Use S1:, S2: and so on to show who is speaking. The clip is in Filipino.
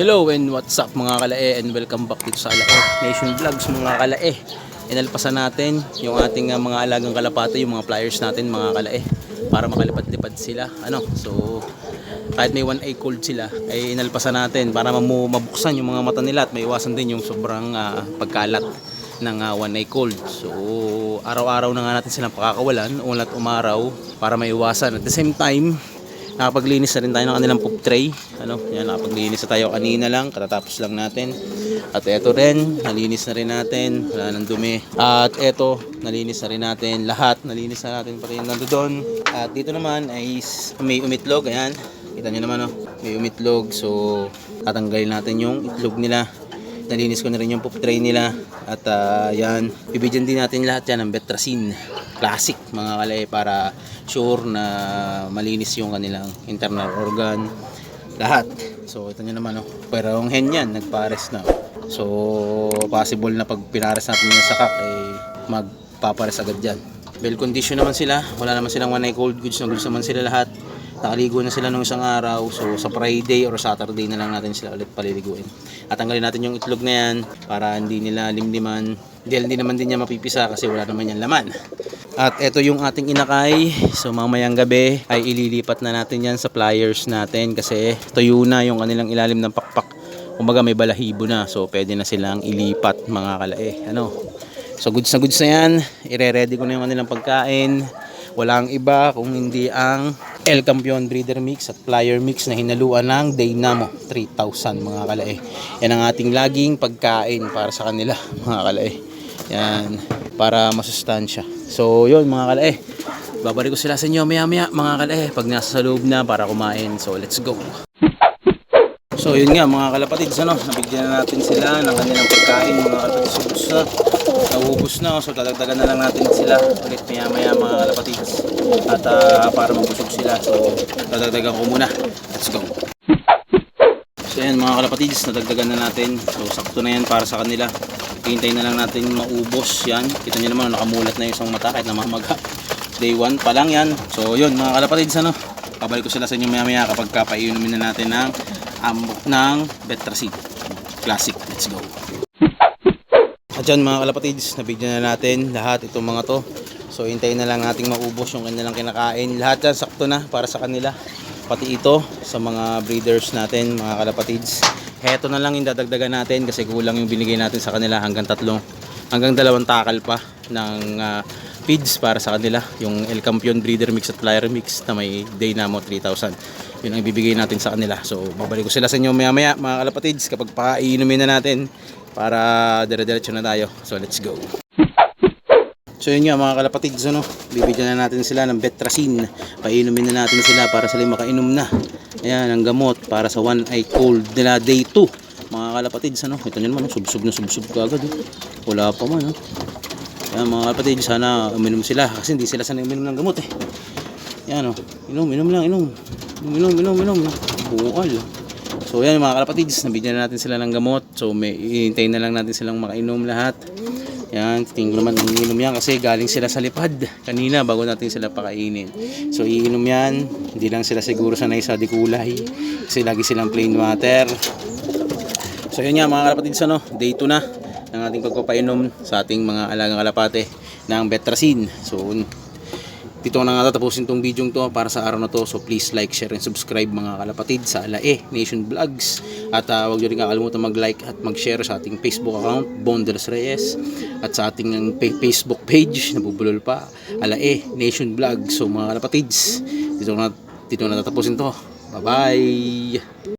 S1: Hello and what's up mga kalae and welcome back dito sa Alae Nation Vlogs mga kalae. Inalpasan natin yung ating uh, mga alagang kalapate, yung mga flyers natin mga kalae para makalipad-lipad sila. Ano? So kahit may one eye cold sila ay inalpasan natin para mabuksan yung mga mata nila at maiwasan din yung sobrang ah, pagkalat ng ah, one eye cold. So araw-araw na nga natin silang pakakawalan, ulat umaraw para maiwasan. At the same time, Nakapaglinis na rin tayo ng kanilang poop tray. Ano, yan, nakapaglinis na tayo kanina lang, katatapos lang natin. At eto rin, nalinis na rin natin, wala nang dumi. At eto, nalinis na rin natin lahat, nalinis na natin pati yung nandoon. At dito naman ay may umitlog, ayan. Kita nyo naman, oh, may umitlog. So, tatanggalin natin yung itlog nila. Nalinis ko na rin yung poop tray nila. At ah, yan, bibigyan din natin lahat yan ng Betracin Classic mga kalay para sure na malinis yung kanilang internal organ. Lahat. So ito nyo naman oh. Pero yung hen yan, nagpares na. So possible na pag pinares natin yung sakak eh magpapares agad dyan. Well condition naman sila. Wala naman silang one eye cold goods na goods naman sila lahat. Nakaligo na sila nung isang araw. So sa Friday or Saturday na lang natin sila ulit paliliguin. At tanggalin natin yung itlog na yan para hindi nila limliman. Dahil hindi naman din niya mapipisa kasi wala naman yan laman. At ito yung ating inakay. So mamayang gabi ay ililipat na natin yan sa pliers natin kasi tuyo na yung kanilang ilalim ng pakpak. Kumbaga may balahibo na. So pwede na silang ilipat mga kalae. Ano? So goods na goods na yan. Ire-ready ko na yung kanilang pagkain. Walang iba kung hindi ang El Campeon Breeder Mix at Flyer Mix na hinaluan ng Dynamo 3000 mga kalae. Yan ang ating laging pagkain para sa kanila mga kalae. Yan, para masustansya. So yun mga kalae. Babalik ko sila sa inyo maya maya mga kalae pag nasa sa loob na para kumain. So let's go. So yun nga mga kalapatids ano, nabigyan na natin sila ng kanilang pagkain mga kalapatids ubus na. Naubos na so dadagdagan na lang natin sila ulit maya maya mga kalapatids. At ah, para mabusog sila so dadagdagan ko muna. Let's go. So yan mga kalapatids, nadagdagan na natin. So sakto na yan para sa kanila. Hintay na lang natin maubos yan. Kita nyo naman nakamulat na yung isang mata kahit namamaga. Day 1 pa lang yan. So yun mga kalapatids ano. Pabalik ko sila sa inyo maya maya kapag kapainumin na natin ng ambok ng Betracid. Classic. Let's go. At yan mga kalapatids, nabigyan na natin lahat itong mga to. So hintayin na lang nating maubos yung kanilang kinakain. Lahat yan sakto na para sa kanila. Pati ito sa mga breeders natin, mga kalapatids. Heto na lang yung dadagdagan natin kasi kulang yung binigay natin sa kanila hanggang tatlong, hanggang dalawang takal pa ng ah, feeds para sa kanila. Yung El Campeon Breeder Mix at Flyer Mix na may Dynamo 3000. Yun ang ibibigay natin sa kanila. So babalik ko sila sa inyo maya maya mga kalapatids kapag pakainumin na natin para dire-diretso na tayo. So let's go. So yun nga mga kalapatids ano, bibigyan na natin sila ng Betracin. Painumin na natin sila para sila makainom na. Ayan, ang gamot para sa one eye cold nila day 2. Mga kalapatids ano, ito naman, oh, subsub na subsub ka agad. Oh. Wala pa man. Oh. Ayan mga kalapatids, sana uminom sila kasi hindi sila sanay uminom ng gamot eh. Yan oh, inom, inom lang, inom. Inom, inom, inom, inom. Bual. So yan mga kalapatids, nabigyan na natin sila ng gamot. So may ihintayin na lang natin silang makainom lahat. Yan, tingin naman iniinom yan kasi galing sila sa lipad kanina bago natin sila pakainin. So iinom yan, hindi lang sila siguro sanay sa dikulay kasi lagi silang plain water. So yun nga mga kalapatids ano, day 2 na ng ating pagpapainom sa ating mga alagang kalapate ng Betracin. So dito na nga tatapusin tong video to para sa araw na to. So please like, share, and subscribe mga kalapatid sa Alae Nation Vlogs. At uh, huwag nyo rin kakalimutan mag-like at mag-share sa ating Facebook account, Bonders Reyes. At sa ating pa- Facebook page, nabubulol pa, Alae Nation Vlogs. So mga kalapatids, dito na, dito na tatapusin to. Bye-bye!